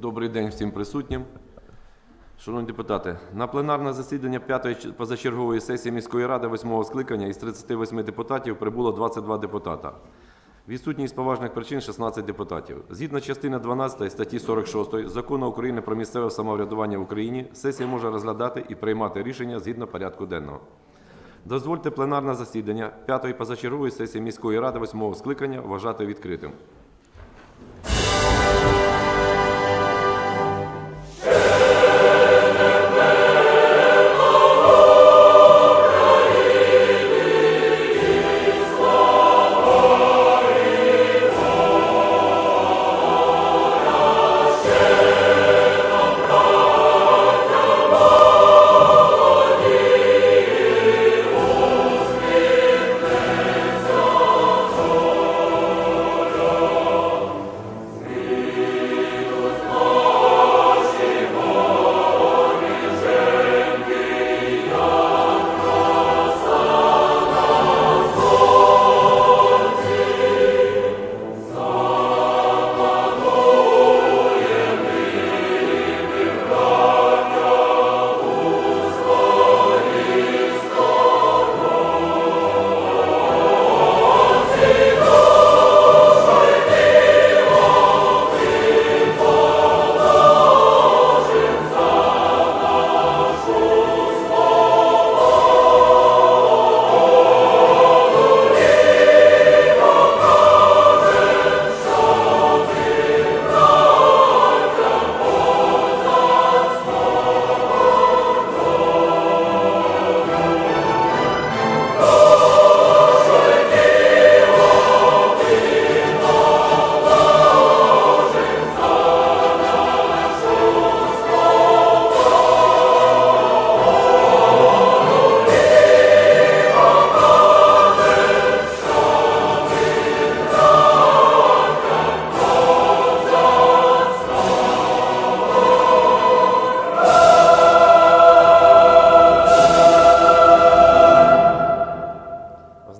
Добрий день всім присутнім. Шановні депутати, на пленарне засідання 5-ї позачергової сесії міської ради 8-го скликання із 38 депутатів прибуло 22 депутата. Відсутність поважних причин 16 депутатів. Згідно частини 12 статті 46 Закону України про місцеве самоврядування в Україні, сесія може розглядати і приймати рішення згідно порядку денного. Дозвольте пленарне засідання 5-ї позачергової сесії міської ради 8-го скликання вважати відкритим.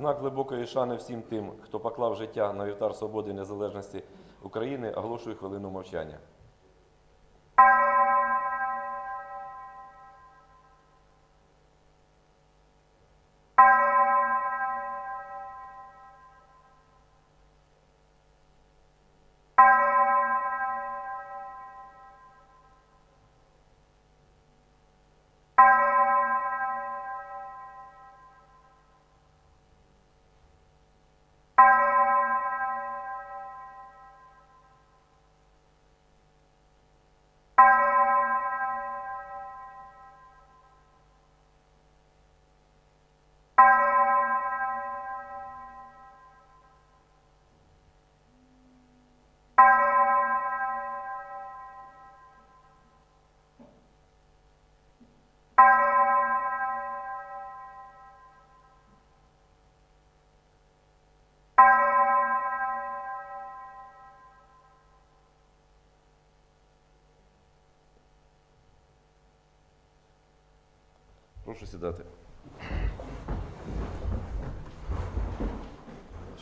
Знак глибокої шани всім тим, хто поклав життя на вівтар свободи і незалежності України, оголошую хвилину мовчання. Прошу сідати.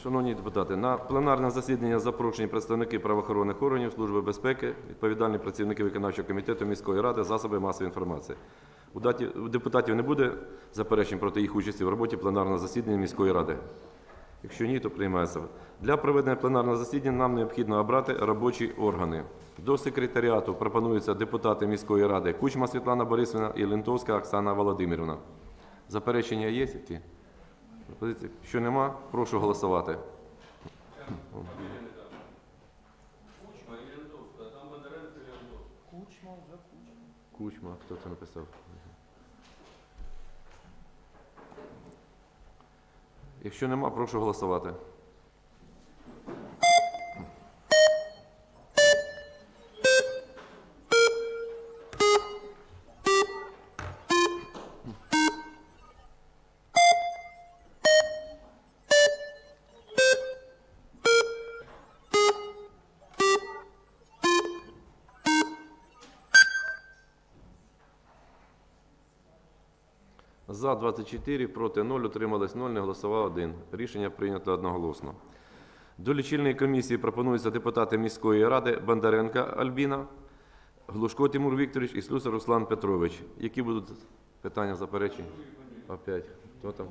Шановні депутати, на пленарне засідання запрошені представники правоохоронних органів, Служби безпеки, відповідальні працівники виконавчого комітету міської ради, засоби масової інформації. У, депутатів не буде заперечень проти їх участі в роботі пленарного засідання міської ради. Якщо ні, то приймається. Для проведення пленарного засідання нам необхідно обрати робочі органи. До секретаріату пропонуються депутати міської ради Кучма Світлана Борисівна і Лентовська Оксана Володимирівна. Заперечення є які? Пропозиції? Що нема, прошу голосувати. Кучма і Лінтовська. Кучма, вже Кучма. Кучма, хто це написав? Якщо нема, прошу голосувати. За 24, проти 0, утримались 0, не голосував 1. Рішення прийнято одноголосно. До лічильної комісії пропонуються депутати міської ради Бондаренка Альбіна, Глушко Тимур Вікторович і Слюсар Руслан Петрович. Які будуть питання, заперечення? Опять. Хто там?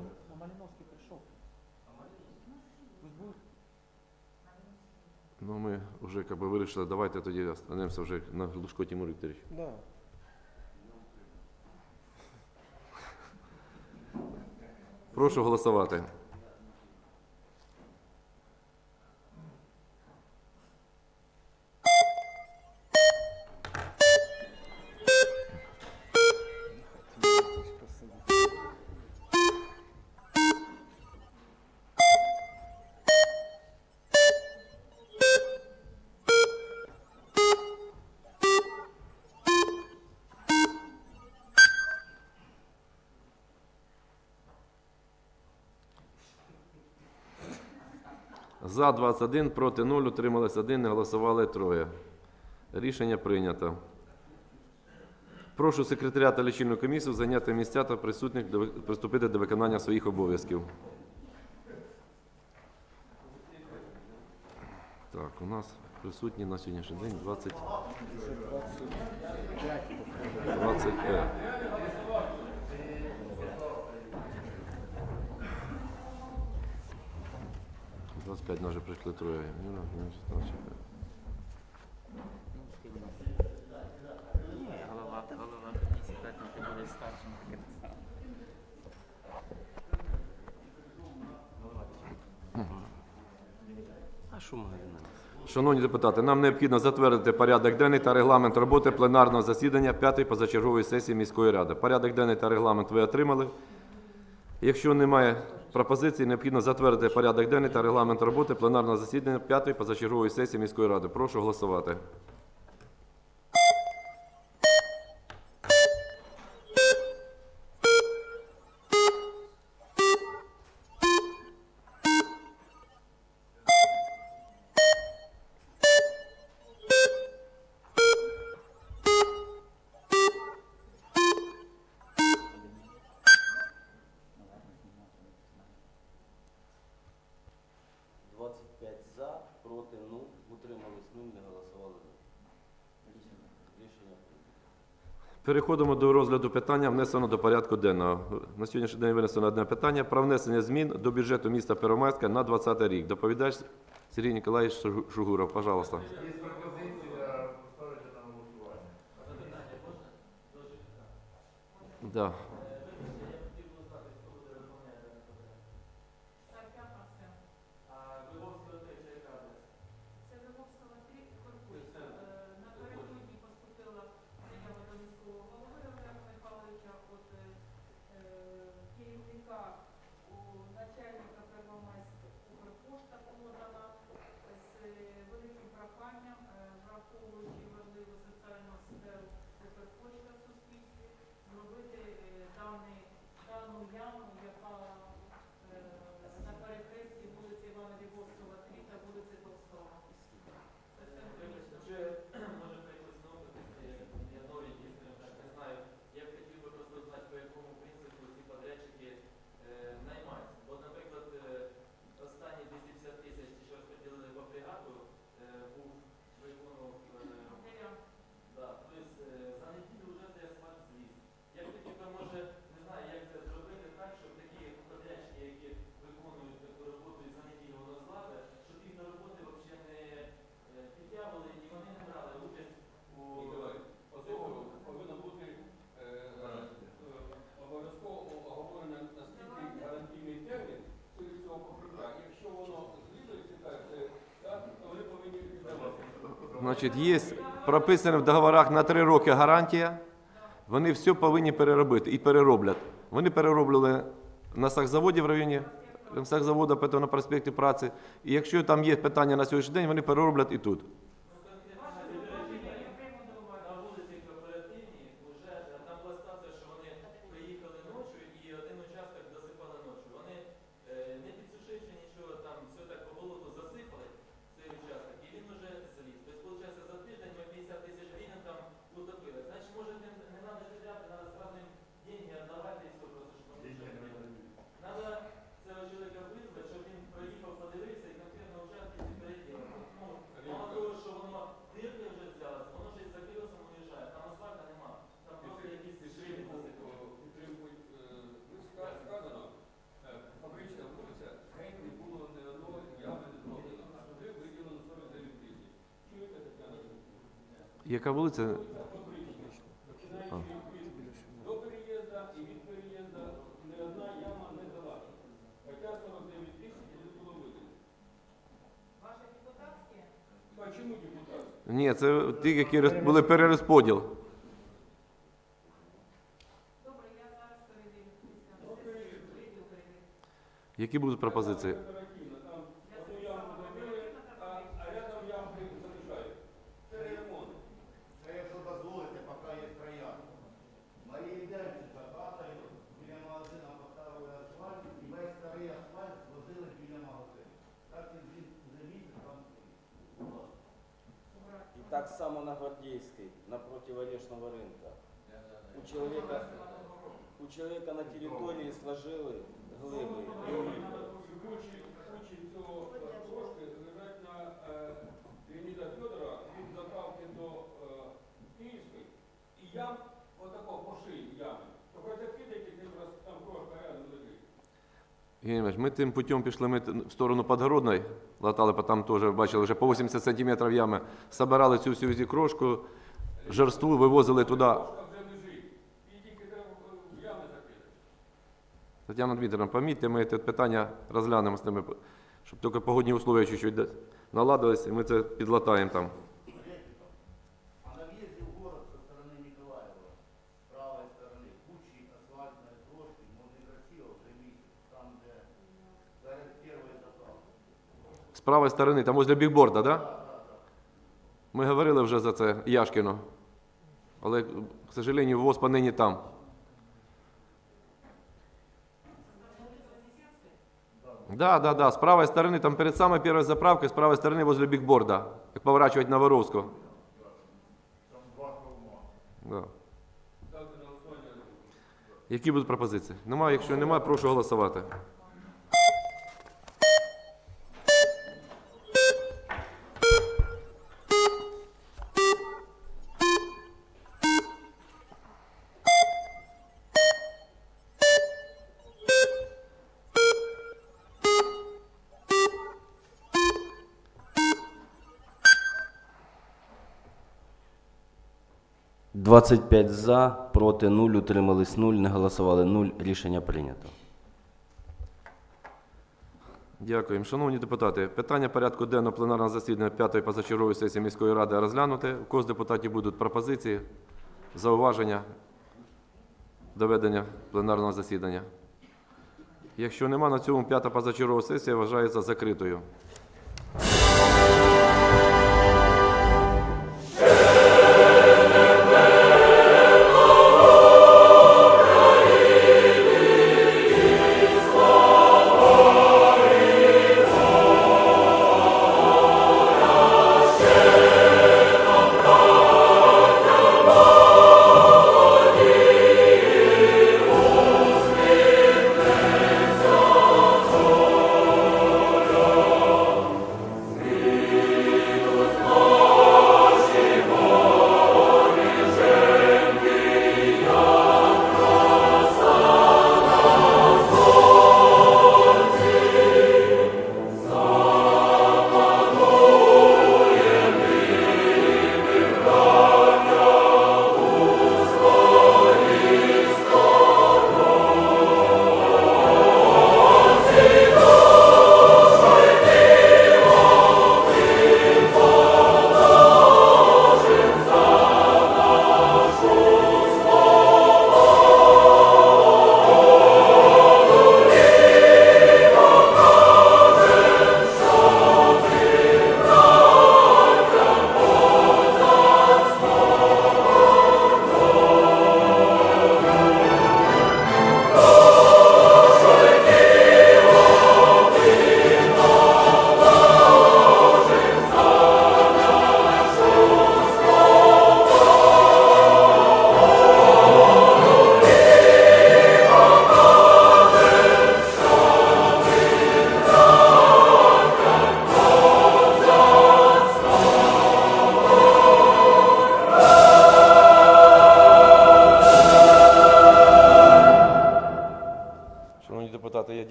Ну, ми вже як би, вирішили, давайте тоді останемося вже на Глушко Тимур Вікторович. Да. Прошу голосувати. За 21, проти 0, утрималось 1, не голосували троє. Рішення прийнято. Прошу секретаря та лічильну комісію зайняти місця та присутніх до приступити до виконання своїх обов'язків. Так, у нас присутні на сьогоднішній день 20... 25. 25 нас вже прийшли троє. Юра, ну, що там ще? Ні, голова, голова комісії, так, старшим, таке. А що магазин? Шановні депутати, нам необхідно затвердити порядок денний та регламент роботи пленарного засідання п'ятої позачергової сесії міської ради. Порядок денний та регламент ви отримали. Якщо немає пропозицій, необхідно затвердити порядок денний та регламент роботи пленарного засідання п'ятої позачергової сесії міської ради. Прошу голосувати. Двадцять п'ять за, проти 0, утримались 0, не голосували 0. Рішення прийнято. Переходимо до розгляду питання, внесено до порядку денного. На сьогоднішній день винесено одне питання про внесення змін до бюджету міста Первомайська на 2020 рік. Доповідач Сергій Ніколаївич Шугуров, пожалуйста. Да. Значить, є прописано в договорах на три роки гарантія. Вони все повинні переробити і перероблять. Вони перероблювали на сахзаводі в районі сахзавода, на проспекті праці. І якщо там є питання на сьогоднішній день, вони перероблять і тут. на вулиці кооперативній вже а там була ситуація, що вони приїхали ночі і один участок досипали ночі. Вони е, не підсушивши нічого, там все так по болоту засипали цей участок, і він уже зліз. Тобто, виходить, за тиждень ми 50 тисяч гривень там утопили. Значить, може, не, не треба жити, треба зразу їм деньги віддавати і все просто, щоб вони нічого не робили. Надо цього чоловіка визвати, щоб він проїхав, подивився і конкретно участки ці переділив. Ну, мало того, що Яка вулиця? Від до переїзду і від переїзду ні одна яма не дала. Хоча 49 тисяч не було видано. Ваше депутатське? А чому депутат? Ні, це ті, які роз- були перерозподіл. Добре, я зараз сесії. Які будуть пропозиції? Оперативно, там одну яму зробили, а, а рядом ямки залишають. Це ремонт. Це якщо дозволите, поки є троян. Марія Дельченка хатою біля магазину поставили асфальт і весь старий асфальт возили біля магазину. Так і він вже місяць там стоїть. І так само на Гвардейской, напротив Орешного рынка. У человека, у человека на территории сложили глыбы и уехали. Кучі, кучі цього трошки лежать на Леоніда Федора від заправки до Київської. І ям отако по шиї ями. То хоч закидайте, якраз там трошка рядом лежить. Євгеній Іванович, ми тим путем пішли ми в сторону Подгородної, латали, бо там теж бачили, вже по 80 сантиметрів ями, собирали цю всю зі крошку, жерству вивозили туди. Трошка вже лежить. І тільки треба е, в ями закидати. Тетяна Дмитрівна, помітьте, ми це питання розглянемо з ними, щоб тільки погодні условия чуть-чуть де- наладились, і ми це підлатаємо там. А на въезде в город со стороны Николаева, с правой стороны, кучи асфальтной крошки, можно красиво уже месяц, там, где перед первой заправкой. З правої сторони, там возле бігборда, так? Да? Ми говорили вже за це Яшкіно. Але, к сожалению, ВОЗ понині там. Да, да, да. С правой стороны, там перед самой первой заправкой, с правой стороны возле бигборда. Как поворачивать на Воровскую. Там два холма. Да. Які будуть пропозиції? Немає, якщо немає, прошу голосувати. – 25 за, проти 0, утримались 0, не голосували 0. Рішення прийнято. Дякую. Шановні депутати, питання порядку денного пленарного засідання 5-ї позачергової сесії міської ради розглянути. У кого депутатів будуть пропозиції, зауваження до ведення пленарного засідання. Якщо нема, на цьому п'ята позачергова сесія вважається закритою.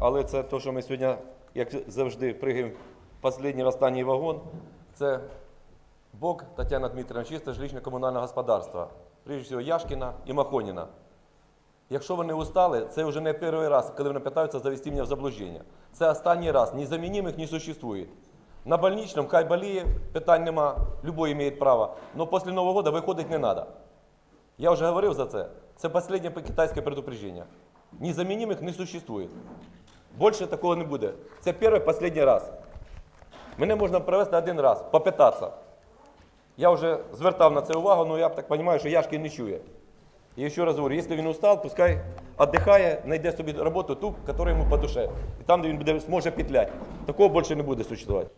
Але це те, що ми сьогодні, як завжди, пригаємо останній останній вагон. Це Бог, Татьяна Дмитриевна, чисто жилищно-комунальне господарство. Прежде всього Яшкіна і Махоніна. Якщо вони устали, це вже не перший раз, коли вони питаються завести мене в заблуждення. Це останній раз. Незамінимих не существует. На больничном хай боліє, питань нема, любой має право. Но після Нового року виходити не треба. Я вже говорив за це. Це останнє китайське предупреждення. Незамінимих не существует. Більше такого не буде. Це перший, останній раз. Мене можна провести один раз, попитатися. Я вже звертав на це увагу, але я так розумію, що Яшки не чує. І ще раз говорю, якщо він устав, пускай віддихає, знайде собі роботу ту, яка йому по душе. І там, де він буде, зможе петляти. Такого більше не буде существувати.